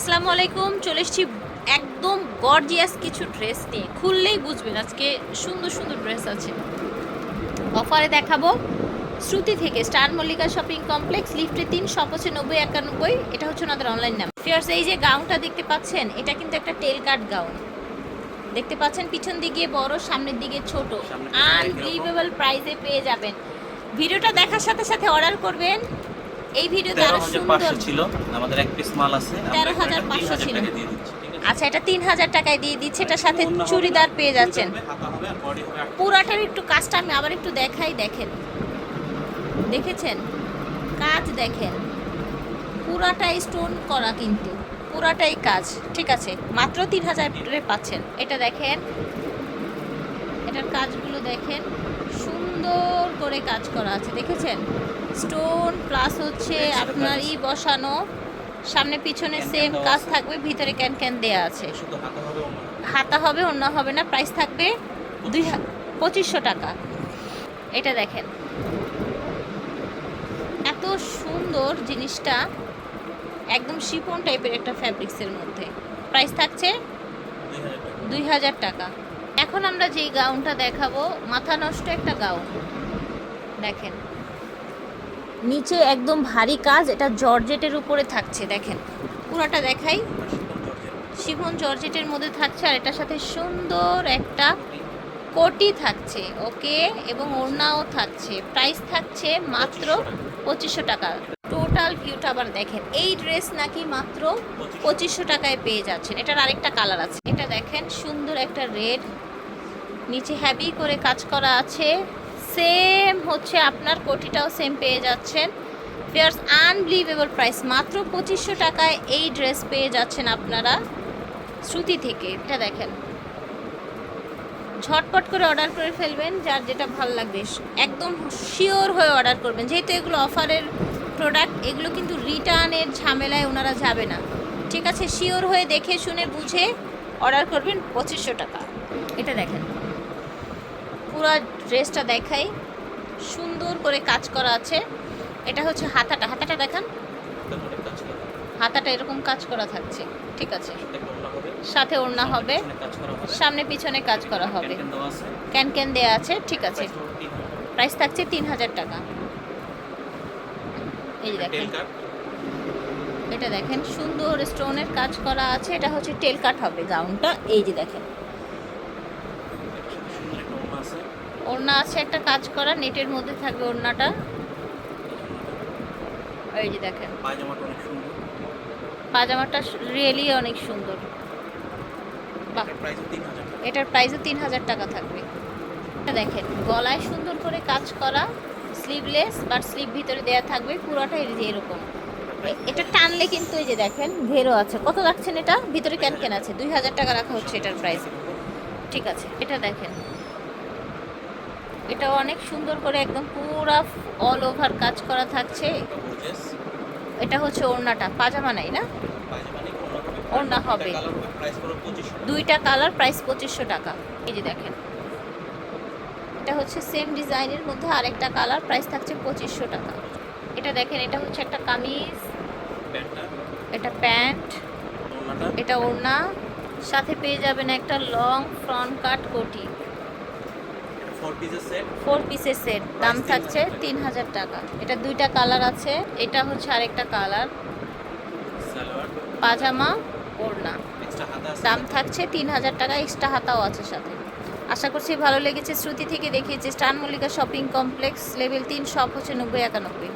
আসসালামু আলাইকুম চলে এসেছি একদম গর্জিয়াস কিছু ড্রেস নিয়ে। খুললেই বুঝবেন আজকে সুন্দর সুন্দর ড্রেস আছে। অফারে দেখাবো শ্রুতি থেকে স্টার মল্লিকা শপিং কমপ্লেক্স লিফটে তিন হচ্ছে নব্বই একানব্বই। এটা হচ্ছে ওনাদের অনলাইন নাম ফিয়ার্স এই যে গাউনটা দেখতে পাচ্ছেন এটা কিন্তু একটা টেল কাট গাউন দেখতে পাচ্ছেন পিছন দিকে বড় সামনের দিকে ছোট। আনবিলিভেবল প্রাইসে পেয়ে যাবেন। ভিডিওটা দেখার সাথে সাথে অর্ডার করবেন। এই ভিডিওতে তেরো আরও সুন্দর ছিল। আমাদের এক পিস মাল আছে আমরা তেরো এটা হাজার তিন পাঁচশো হাজার ছিল। আচ্ছা এটা তিন হাজার টাকায় দিয়ে দিচ্ছে এটার সাথে চুড়িদার পেয়ে যাচ্ছেন। পুরাটার একটু কাজটা আমি আবার একটু দেখাই দেখেন। দেখেছেন? কাজ দেখেন। পুরাটাই স্টোন করা কিন্তু পুরাটাই কাজ ঠিক আছে? মাত্র তিন হাজারে পাচ্ছেন। এটা দেখেন এটার কাজগুলো দেখেন সুন্দর করে কাজ করা আছে দেখেছেন? স্টোন প্লাস হচ্ছে আপনার ই বসানো। সামনে পিছনে সেম কাজ থাকবে ভিতরে ক্যান ক্যান দেয়া আছে। হাতা হবে অন্য হবে। না প্রাইস থাকবে দুই পঁচিশশো টাকা। এটা দেখেন। এত সুন্দর জিনিসটা একদম শিপন টাইপের একটা ফ্যাব্রিক্সের মধ্যে। প্রাইস থাকছে। দুই হাজার টাকা। এখন আমরা যেই গাউনটা দেখাবো মাথা নষ্ট একটা গাউন দেখেন। নিচে একদম ভারী কাজ, এটা জর্জেটের উপরে থাকছে, দেখেন। পুরোটা দেখাই। শিফন জর্জেটের মধ্যে থাকছে, আর এটার সাথে সুন্দর একটা কোটি থাকছে, ওকে? এবং ওড়নাও থাকছে। প্রাইস থাকছে মাত্র পঁচিশশো টাকা। টোটাল ভিউটা আবার দেখেন, এই ড্রেস নাকি মাত্র পঁচিশশো টাকায় পেয়ে যাচ্ছেন। এটার আরেকটা কালার আছে। এটা দেখেন, সুন্দর একটা রেড। নিচে হ্যাভি করে কাজ করা আছে। সেম হচ্ছে আপনার, কোটিটাও সেম পেয়ে যাচ্ছেন। ফেয়ার্স আনবিলিভেবল প্রাইস মাত্র পঁচিশশো টাকায় এই ড্রেস পেয়ে যাচ্ছেন আপনারা শ্রুতি থেকে। এটা দেখেন। ঝটপট করে অর্ডার করে ফেলবেন, যার যেটা ভালো লাগবে। একদম শিওর হয়ে অর্ডার করবেন। যেহেতু এগুলো অফারের প্রোডাক্ট এগুলো কিন্তু রিটার্নের ঝামেলায় ওনারা যাবে না। ঠিক আছে? শিওর হয়ে দেখে, শুনে, বুঝে অর্ডার করবেন পঁচিশশো টাকা। এটা দেখেন। পুরো ড্রেসটা দেখাই। সুন্দর করে কাজ করা আছে। এটা হচ্ছে হাতাটা। হাতাটা দেখান। হাতাটা এরকম কাজ করা থাকছে। ঠিক আছে। সাথে ওড়না হবে। সামনে পিছনে কাজ করা হবে। ক্যান ক্যান দেওয়া আছে। ঠিক আছে। প্রাইস থাকছে তিন হাজার টাকা। এই দেখেন। এটা দেখেন। সুন্দর স্টোনের কাজ করা আছে। এটা হচ্ছে টেল কাট হবে গাউনটা এই যে দেখেন সুন্দর একটা ওড়না আছে। ওড়না আছে একটা কাজ করা নেটের মধ্যে থাকবে ওড়নাটা। এই যে দেখেন। পাজামাটা রিয়েলি অনেক সুন্দর। বাহ। এটার প্রাইসও তিন হাজার টাকা। থাকবে। এটা দেখেন গলায় সুন্দর করে কাজ করা স্লিভলেস বাট স্লিভ ভিতরে দেয়া থাকবে পুরোটাই এরকম। এটা টানলে কিন্তু এই যে দেখেন ঘেরো আছে। কত রাখছেন এটা? ভিতরে ক্যান ক্যান আছে? দুই হাজার টাকা রাখা হচ্ছে এটার প্রাইস ঠিক আছে এটা দেখেন। এটা অনেক সুন্দর করে একদম পুরা অল ওভার কাজ করা থাকছে। এটা হচ্ছে ওড়নাটা পাজামা নাই না? ওড়না হবে। দুইটা colour প্রাইস পড়বে 2500 টাকা। দুইটা কালার প্রাইস পঁচিশশো টাকা। এই যে দেখেন। এটা হচ্ছে সেম ডিজাইনের মধ্যে আরেকটা কালার প্রাইস থাকছে পঁচিশশো টাকা। এটা দেখেন এটা হচ্ছে একটা কামিজ। এটা প্যান্ট। এটা ওড়না। সাথে পেয়ে যাবেন একটা লং ফ্রন্ট কাট কোটি। ফোর পিসের সেট দাম থাকছে 3000 তিন হাজার টাকা। এটা দুইটা কালার আছে। এটা হচ্ছে আরেকটা কালার। পাজামা ওড়না। দাম থাকছে তিন হাজার টাকা। এক্সট্রা হাতাও আছে সাথে। আশা করছি ভালো লেগেছে। শ্রুতি থেকে দেখিয়েছে স্টান মল্লিকা শপিং কমপ্লেক্স লেভেল তিন শপ হচ্ছে নব্বই একানব্বই।